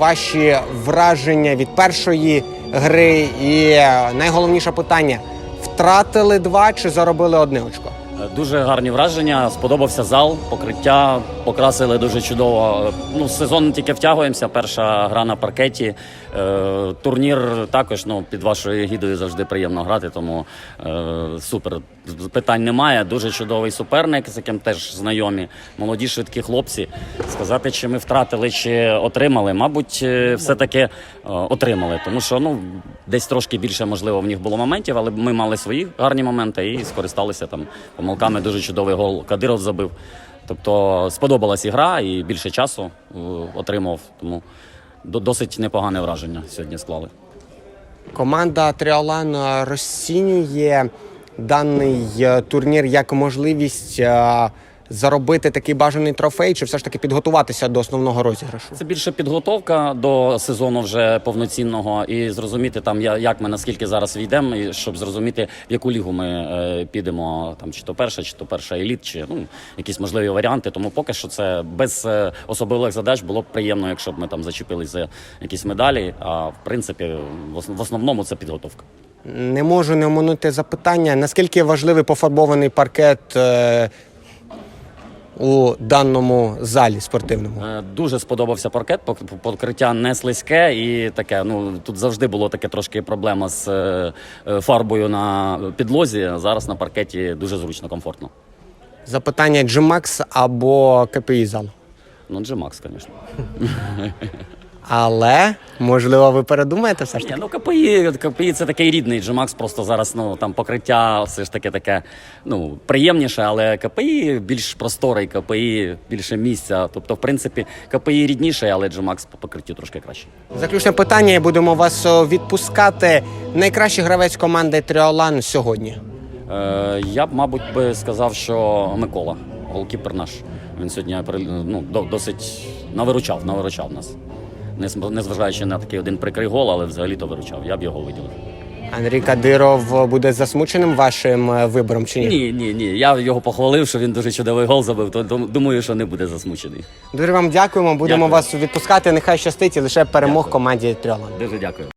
Ваші враження від першої гри і е, найголовніше питання: втратили два чи заробили одне очко? Дуже гарні враження. Сподобався зал, покриття покрасили дуже чудово. Ну, сезон тільки втягуємося. Перша гра на паркеті. Е, турнір також ну, під вашою гідою завжди приємно грати, тому е, супер. Питань немає. Дуже чудовий суперник, з яким теж знайомі. Молоді швидкі хлопці. Сказати, чи ми втратили, чи отримали, мабуть, е, все-таки отримали. Тому що ну, десь трошки більше, можливо, в них було моментів, але ми мали свої гарні моменти і скористалися там помилками. Дуже чудовий гол Кадиров забив. Тобто сподобалась і гра, і більше часу е, отримав. Тому досить непогане враження сьогодні склали. Команда Тріолан розцінює даний е, турнір як можливість е, заробити такий бажаний трофей, чи все ж таки підготуватися до основного розіграшу? Це більше підготовка до сезону вже повноцінного і зрозуміти там, як ми наскільки зараз війдемо, і щоб зрозуміти, в яку лігу ми е, підемо, там чи то перша, чи то перша еліт, чи ну якісь можливі варіанти. Тому поки що це без е, особливих задач було б приємно, якщо б ми там зачепились за якісь медалі. А в принципі, в ос- основному це підготовка. Не можу не оминути запитання, наскільки важливий пофарбований паркет е, у даному залі спортивному? Е, Дуже сподобався паркет, покриття не слизьке і таке. Ну тут завжди було таке трошки проблема з е, е, фарбою на підлозі. Зараз на паркеті дуже зручно, комфортно. Запитання G-Max або КПІ зал. Ну, G-Max, звісно. Але можливо, ви передумаєте все ж Ні, таки? ну КПІ, КПІ це такий рідний G-Max, просто зараз ну там покриття все ж таки таке ну приємніше, але КПІ більш просторий, КПІ більше місця. Тобто, в принципі, КПІ рідніше, але G-Max по покриттю трошки краще. Заключне питання, і будемо вас відпускати. Найкращий гравець команди Тріолан сьогодні. Е, я б, мабуть, би сказав, що Микола, голкіпер наш. Він сьогодні ну, до- досить навиручав, навиручав нас. Незважаючи на такий один прикрий гол, але взагалі-то виручав. Я б його виділив. Андрій Кадиров буде засмученим вашим е, вибором чи ні? Ні, ні, ні. Я його похвалив, що він дуже чудовий гол забив, то думаю, що не буде засмучений. Дуже вам дякуємо. Будемо Дякую. вас відпускати. Нехай щастить і лише перемог команді Трьола. Дуже дякую.